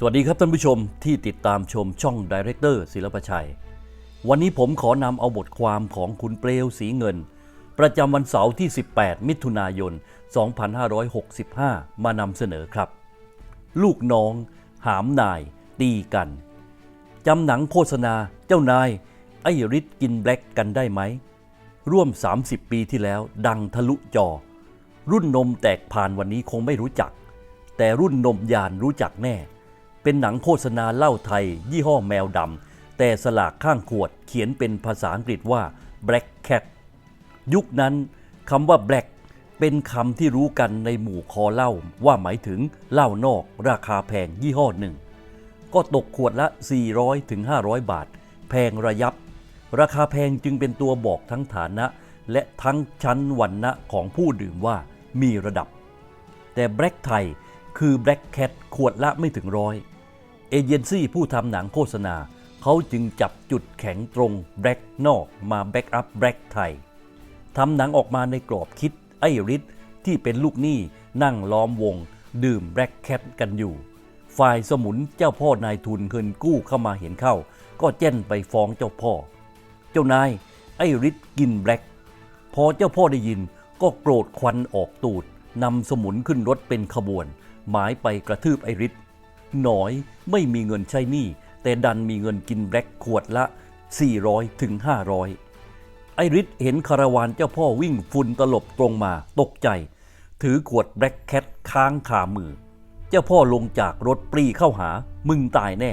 สวัสดีครับท่านผู้ชมที่ติดตามชมช่องดีเรคเตอร์ศิลปชัย วันนี้ผมขอนำเอาบทความของคุณเปลวสีเงิน ประจำวันเสาร์ที่ 18 มิถุนายน 2565 มานำเสนอครับ ลูกน้อง หามนาย ตีกันจำหนังโฆษณาเจ้านาย ไอ้ฤทธิ์กินแบล็กกันได้ไหม ร่วม 30 ปีที่แล้วดังทะลุจอ รุ่นนมแตกผ่านวันนี้คงไม่รู้จัก แต่รุ่นนมยานรู้จักแน่ เป็นหนังโฆษณาเหล้าไทย ยี่ห้อแมวดำแต่สลากข้างขวดเขียนเป็นภาษาอังกฤษว่า Black Cat ยุคนั้นคำว่า Black เป็นคำที่รู้กันในหมู่คอเหล้าว่าหมายถึงเหล้านอกราคาแพงยี่ห้อหนึ่ง ก็ตกขวดละ 400ถึง500 บาท แพงระยับ ราคาแพงจึงเป็นตัวบอกทั้งฐานะ และทั้งชั้นวรรณะของผู้ดื่มว่ามีระดับ แต่แบล็กไทยคือแบล็กแคทขวดละไม่ถึงร้อย เอเจนซี่ผู้ทำหนังโฆษณา เขาจึงจับจุดแข็งตรงแบล็กนอกมาแบ็กอัพแบล็กไทยทำหนังออกมาในกรอบคิดไอ้ฤทธิ์ที่เป็นลูกหนี้นั่งล้อมวง ดื่มแบล็กแคทกันอยู่ ฝ่ายสมุนเจ้าพ่อนายทุนเงินกู้เข้ามาเห็นเข้า ก็แจ้นไปฟ้องเจ้าพ่อ เจ้านายไอ้ฤทธิ์กินแบล็กพอเจ้าพ่อได้ยินก็โกรธควันออกตูดนำสมุนขึ้นรถเป็นขบวน หมายไปกระทืบไอริส หนอยไม่มีเงินใช้หนี้ แต่ดันมีเงินกินแบล็กขวดละ 400ถึง500 ไอริสเห็นคาราวานเจ้าพ่อวิ่งฟุนตลบตรงมาตกใจ ถือขวดแบล็กแคทค้างขามือ เจ้าพ่อลงจากรถปรีเข้าหามึงตายแน่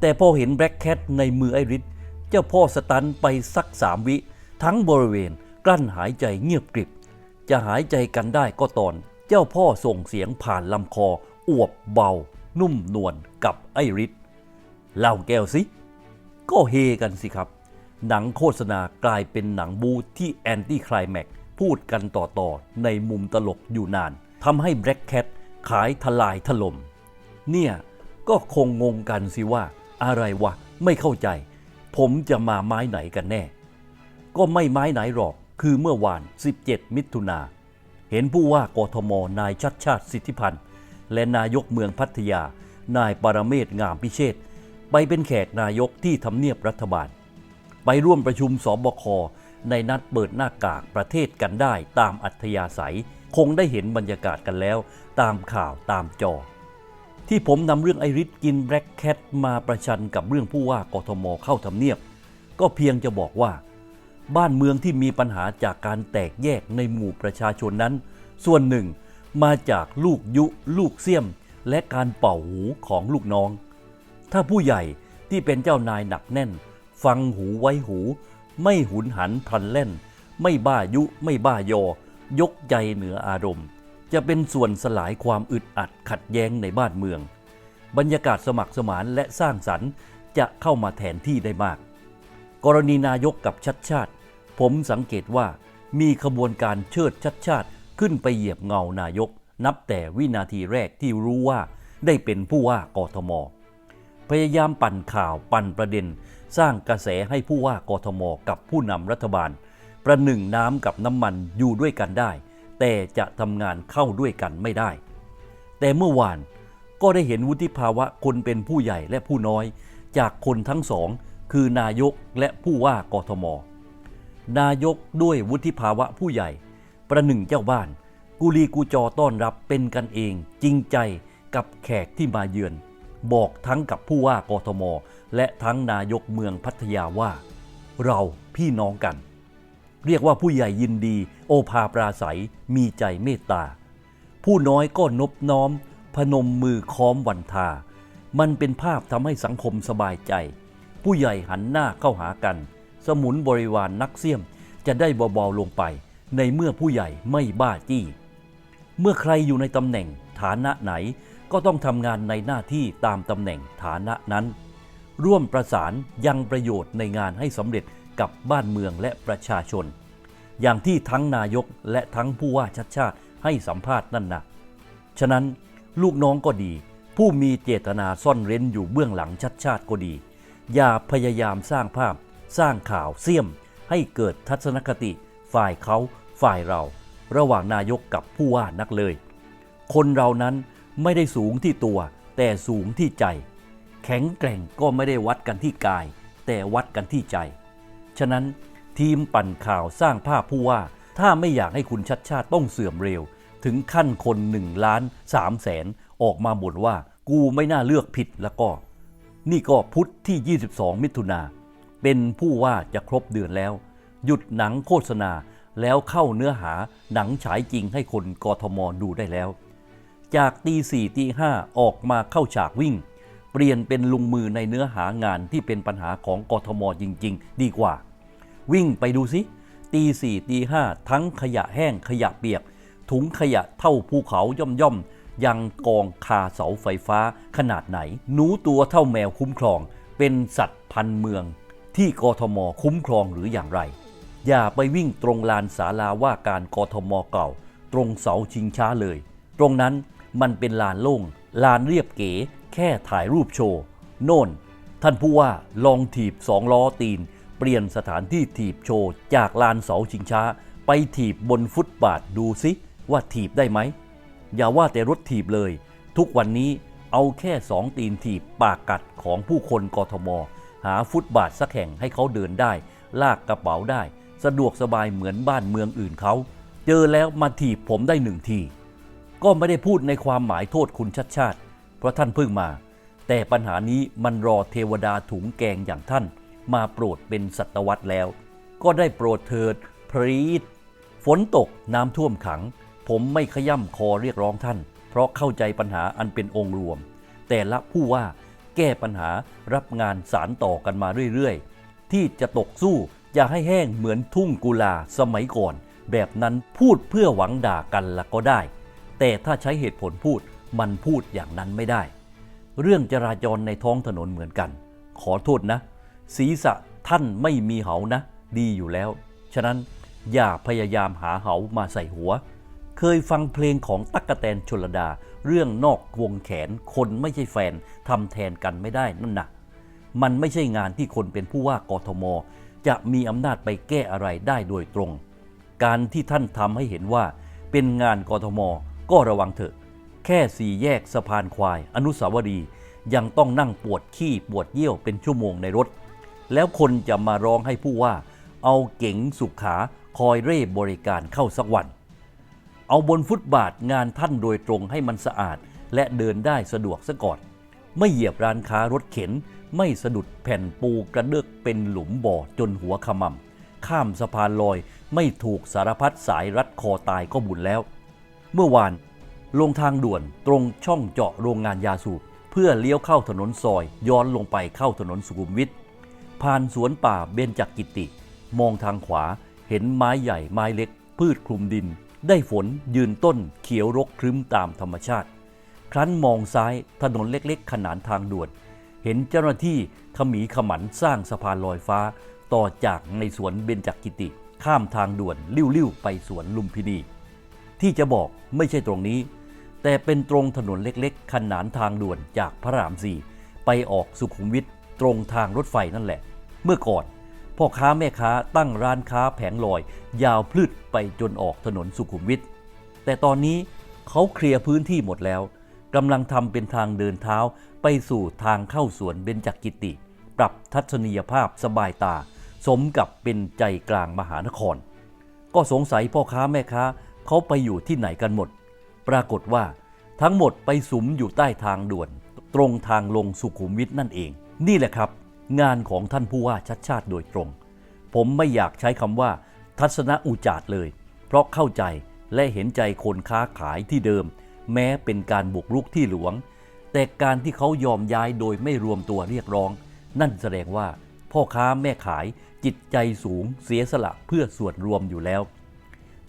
แต่พอเห็นแบล็กแคทในมือไอริสเจ้าพ่อสตันไปสักสามวิ ทั้งบริเวณกลั้นหายใจเงียบกริบ จะหายใจกันได้ก็ตอน เจ้าพ่อส่งเสียงผ่านลำคออวบเบา นุ่มนวลกับไอริสเล่าแก้วสิ ก็เฮกันสิครับ หนังโฆษณากลายเป็นหนังบูที่แอนตี้คลายแม็กซ์พูดกันต่อๆ ในมุมตลกอยู่นานทำให้แบล็กแคทขายทลายถล่มเนี่ยก็คงงงกันสิว่าอะไรวะ ไม่เข้าใจ ผมจะมาไม้ไหนกันแน่ ก็ไม่ไม้ไหนหรอกคือเมื่อวาน 17 มิถุนาเห็นผู้ว่ากทมนายชัดชาติสิทธิพันธ์ และนายกเมืองพัทยา นายปรเมศงามพิเชษไปเป็นแขกนายกที่ทำเนียบรัฐบาล ไปร่วมประชุมสบคในนัดเปิดหน้ากากประเทศกันได้ตามอัธยาศัย คงได้เห็นบรรยากาศกันแล้ว ตามข่าวตามจอ ที่ผมนำเรื่องไอริสกินแบล็กแคทมาประชันกับเรื่องผู้ว่ากทมเข้าทำเนียบ ก็เพียงจะบอกว่า บ้านเมืองที่มีปัญหาจากการแตกแยกในหมู่ประชาชนนั้น ส่วนหนึ่ง มาจากลูกยุลูกเสี่ยม และการเป่าหูของลูกน้อง ถ้าผู้ใหญ่ที่เป็นเจ้านายหนักแน่น ฟังหูไว้หู ไม่หุนหันพลันเล่น ไม่บ้ายุไม่บ้ายอ ยกใจเหนืออารมณ์ จะเป็นส่วนสลายความอึดอัดขัดแย้งในบ้านเมือง บรรยากาศสมัครสมานและสร้างสรรค์จะเข้ามาแทนที่ได้มาก กรณีนายกกับชัดชาติ ผมสังเกตว่ามีขบวนการเชิดชัดชาติ ขึ้นไปเหยียบเงานายก นับแต่วินาทีแรกที่รู้ว่าได้เป็นผู้ว่ากทม พยายามปั่นข่าวปั่นประเด็น สร้างกระแสให้ผู้ว่ากทม กับผู้นำรัฐบาล ประหนึ่งน้ำกับน้ำมันอยู่ด้วยกันได้ แต่จะทำงานเข้าด้วยกันไม่ได้ แต่เมื่อวานก็ได้เห็นวุฒิภาวะคนเป็นผู้ใหญ่และผู้น้อย จากคนทั้งสอง คือนายกและผู้ว่ากทม นายกด้วยวุฒิภาวะผู้ใหญ่ ประหนึ่งเจ้าบ้าน กุลีกูจอต้อนรับเป็นกันเอง จริงใจกับแขกที่มาเยือน บอกทั้งกับผู้ว่ากทม และทั้งนายกเมืองพัทยาว่า เราพี่น้องกัน เรียกว่าผู้ใหญ่ยินดี โอภาปราศัยมีใจเมตตา ผู้น้อยก็นบน้อม พนมมือค้อมวันทา มันเป็นภาพทำให้สังคมสบายใจ ผู้ใหญ่หันหน้าเข้าหากัน สมุนบริวารนนักเสี่ยมจะได้เบาๆลงไป ในเมื่อผู้ใหญ่ไม่บ้าจี้ เมื่อใครอยู่ในตำแหน่งฐานะไหนก็ต้องทำงานในหน้าที่ตามตำแหน่งฐานะนั้น ร่วมประสานยังประโยชน์ในงานให้สำเร็จกับบ้านเมืองและประชาชน อย่างที่ทั้งนายกและทั้งผู้ว่าชัดชาติให้สัมภาษณ์นั่นนะฉะนั้นลูกน้องก็ดี ผู้มีเจตนาซ่อนเร้นอยู่เบื้องหลังชัดชาติก็ดี อย่าพยายามสร้างภาพ สร้างข่าวเสี่ยม ให้เกิดทัศนคติฝ่ายเขา ฝ่ายเราระหว่างนายกกับผู้ว่านักเลย คนเรานั้นไม่ได้สูงที่ตัว แต่สูงที่ใจ แข็งแกร่งก็ไม่ได้วัดกันที่กาย แต่วัดกันที่ใจ ฉะนั้นทีมปั่นข่าวสร้างภาพผู้ว่า ถ้าไม่อยากให้คุณชัดชาติต้องเสื่อมเร็ว ถึงขั้นคนหนึ่งล้านสามแสนออกมาบ่นว่ากูไม่น่าเลือกผิดแล้วก็ นี่ก็พุทธที่ 22 มิถุนาเป็นผู้ว่าจะครบเดือนแล้ว หยุดหนังโฆษณา แล้วเข้าเนื้อหาหนังฉายจริงให้คนกทมดูได้แล้ว จากตีสี่ตีห้าออกมาเข้าฉากวิ่ง เปลี่ยนเป็นลุงมือในเนื้อหางานที่เป็นปัญหาของกทมจริง ๆ ดีกว่า วิ่งไปดูสิตีสี่ตีห้าทั้งขยะแห้งขยะเปียก ถุงขยะเท่าภูเขาย่อมย่อมยังกองคาเสาไฟฟ้าขนาดไหน หนูตัวเท่าแมวคุ้มครอง เป็นสัตว์พันเมือง ที่กทมคุ้มครองหรืออย่างไร อย่าไปวิ่งตรงลานศาลาว่าการกทมเก่า ตรงเสาชิงช้าเลย ตรงนั้นมันเป็นลานโล่ง ลานเรียบเก๋ แค่ถ่ายรูปโชว์ โน่น ท่านผู้ว่าลองถีบสองล้อตีน เปลี่ยนสถานที่ถีบโชว์ จากลานเสาชิงช้า ไปถีบบนฟุตบาทดูสิว่าถีบได้ไหม อย่าว่าแต่รถถีบเลย ทุกวันนี้เอาแค่สองตีนถีบปากกัดของผู้คนกทม หาฟุตบาทสักแห่งให้เขาเดินได้ ลากกระเป๋าได้ สะดวกสบายเหมือนบ้านเมืองอื่นเขาเจอแล้วมาถีบผมได้หนึ่งที ก็ไม่ได้พูดในความหมายโทษคุณชัดชาติ เพราะท่านเพิ่งมา แต่ปัญหานี้มันรอเทวดาถุงแกงอย่างท่าน มาโปรดเป็นสัตวรรษแล้ว ก็ได้โปรดเถิดพรีดฝนตกน้ำท่วมขัง ผมไม่ขย่ำคอเรียกร้องท่าน เพราะเข้าใจปัญหาอันเป็นองค์รวม แต่ละผู้ว่าแก้ปัญหารับงานสารต่อกันมาเรื่อยๆ ที่จะตกสู้ อย่าให้แห้งเหมือนทุ่งกุลาสมัยก่อน แบบนั้นพูดเพื่อหวังด่ากันละก็ได้ แต่ถ้าใช้เหตุผลพูดมันพูดอย่างนั้นไม่ได้ เรื่องจราจรในท้องถนนเหมือนกัน ขอโทษนะ ศีรษะท่านไม่มีเหานะ ดีอยู่แล้ว ฉะนั้นอย่าพยายามหาเหามาใส่หัว เคยฟังเพลงของตั๊กกะแตนชลดา เรื่องนอกวงแขนคนไม่ใช่แฟนทำแทนกันไม่ได้นั่นนะมันไม่ใช่งานที่คนเป็นผู้ว่ากทม จะมีอำนาจไปแก้อะไรได้โดยตรง การที่ท่านทำให้เห็นว่าเป็นงานกทม ก็ระวังเถอะ แค่สี่แยกสะพานควาย อนุสาวรีย์ยังต้องนั่งปวดขี้ปวดเยี่ยวเป็นชั่วโมงในรถ แล้วคนจะมาร้องให้ผู้ว่า เอาเก๋งสุขา คอยเร่บริการเข้าสักวัน เอาบนฟุตบาทงานท่านโดยตรงให้มันสะอาด และเดินได้สะดวกซะก่อน ไม่เหยียบร้านค้ารถเข็น ไม่สะดุดแผ่นปูกระเดือกเป็นหลุมบ่อจนหัวขมำข้ามสะพานลอยไม่ถูกสารพัดสายรัดคอตายก็บุญแล้ว เมื่อวานลงทางด่วนตรงช่องเจาะโรงงานยาสูบเพื่อเลี้ยวเข้าถนนซอย ย้อนลงไปเข้าถนนสุขุมวิทผ่านสวนป่าเบญจกิติ มองทางขวาเห็นไม้ใหญ่ไม้เล็ก พืชคลุมดิน ได้ฝนยืนต้นเขียวรกครึ้มตามธรรมชาติ ครั้นมองซ้ายถนนเล็กๆ ขนานทางด่วน เห็นเจ้าหน้าที่ขมีขมันสร้างสะพานลอยฟ้า ต่อจากในสวนเบญจกิติ ข้ามทางด่วนลิ้วๆไปสวนลุมพินี ที่จะบอกไม่ใช่ตรงนี้ แต่เป็นตรงถนนเล็กๆ ขนานทางด่วนจากพระรามสี่ไปออกสุขุมวิทตรงทางรถไฟนั่นแหละ เมื่อก่อนพ่อค้าแม่ค้าตั้งร้านค้าแผงลอย ยาวพลืดไปจนออกถนนสุขุมวิทแต่ตอนนี้เขาเคลียร์พื้นที่หมดแล้ว กำลังทำเป็นทางเดินเท้าไปสู่ทางเข้าสวนเบญจกิติ ปรับทัศนียภาพสบายตา สมกับเป็นใจกลางมหานคร ก็สงสัยพ่อค้าแม่ค้าเขาไปอยู่ที่ไหนกันหมด ปรากฏว่าทั้งหมดไปสุมอยู่ใต้ทางด่วน ตรงทางลงสุขุมวิทนั่นเอง นี่แหละครับ งานของท่านผู้ว่าชัดชาติโดยตรง ผมไม่อยากใช้คำว่า ทัศนอุจาร์เลย เพราะเข้าใจและเห็นใจคนค้าขายที่เดิม แม้เป็นการบุกรุกที่หลวง แต่การที่เขายอมย้ายโดยไม่รวมตัวเรียกร้อง นั่นแสดงว่าพ่อค้าแม่ขายจิตใจสูงเสียสละเพื่อส่วนรวมอยู่แล้ว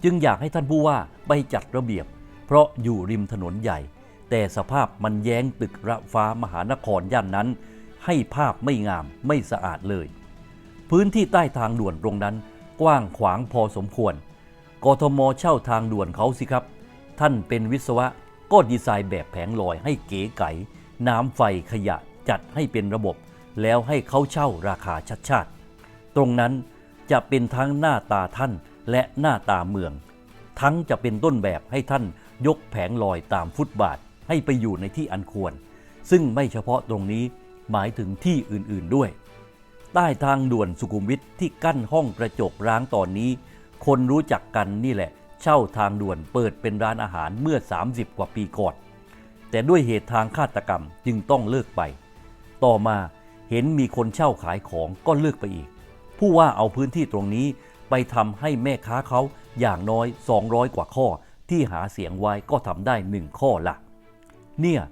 จึงอยากให้ท่านผู้ว่าไปจัดระเบียบ เพราะอยู่ริมถนนใหญ่ แต่สภาพมันแย้งตึกระฟ้ามหานครย่านนั้น ให้ภาพไม่งามไม่สะอาดเลย พื้นที่ใต้ทางด่วนตรงนั้น กว้างขวางพอสมควรกทมเช่าทางด่วนเขาสิครับ ท่านเป็นวิศวะ ก็ดีไซน์แบบแผงลอยให้เก๋ไก๋น้ำไฟขยะจัดให้เป็นระบบ แล้วให้เขาเช่าราคาชัดชาติ ตรงนั้นจะเป็นทั้งหน้าตาท่านและหน้าตาเมือง ทั้งจะเป็นต้นแบบให้ท่านยกแผงลอยตามฟุตบาทให้ไปอยู่ในที่อันควร ซึ่งไม่เฉพาะตรงนี้หมายถึงที่อื่นๆด้วย ใต้ทางด่วนสุขุมวิทที่กั้นห้องกระจกร้างตอนนี้ คนรู้จักกันนี่แหละ เช่าทางด่วนเปิดเป็นร้านอาหารเมื่อ 30 กว่าปีก่อน แต่ด้วยเหตุทางฆาตกรรมจึงต้องเลิกไป ต่อมาเห็นมีคนเช่าขายของก็เลิกไปอีก ผู้ว่าเอาพื้นที่ตรงนี้ไปทำให้แม่ค้าเขาอย่างน้อย 200 กว่าข้อที่หาเสียงไว้ก็ทำได้หนึ่งข้อละเนี่ย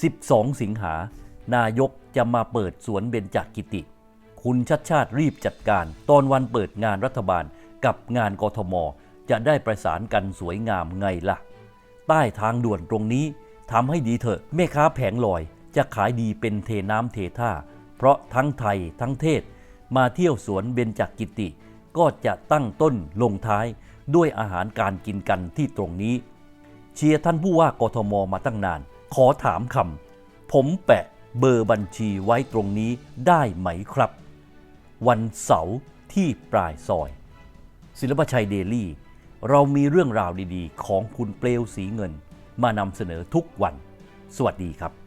12 สิงหานายกจะมาเปิดสวนเบญจกิติ คุณชัดชาติรีบจัดการ ตอนวันเปิดงานรัฐบาลกับงานกทม จะได้ประสานกันสวยงามไงล่ะ ใต้ทางด่วนตรงนี้ทำให้ดีเถอะแม่ค้าแผงลอยจะขายดีเป็นเทน้ำเทท่า เพราะทั้งไทยทั้งเทศ มาเที่ยวสวนเบญจกิติ ก็จะตั้งต้นลงท้ายด้วยอาหารการกินกันที่ตรงนี้ เชียร์ท่านผู้ว่ากทมมาตั้งนาน ขอถามคำผมแปะเบอร์บัญชีไว้ตรงนี้ได้ไหมครับ วันเสาร์ที่ปลายซอย ศิลปชัยเดลี่ เรามีเรื่องราวดีๆ ของคุณเปลวสีเงิน มานำเสนอทุกวัน สวัสดีครับ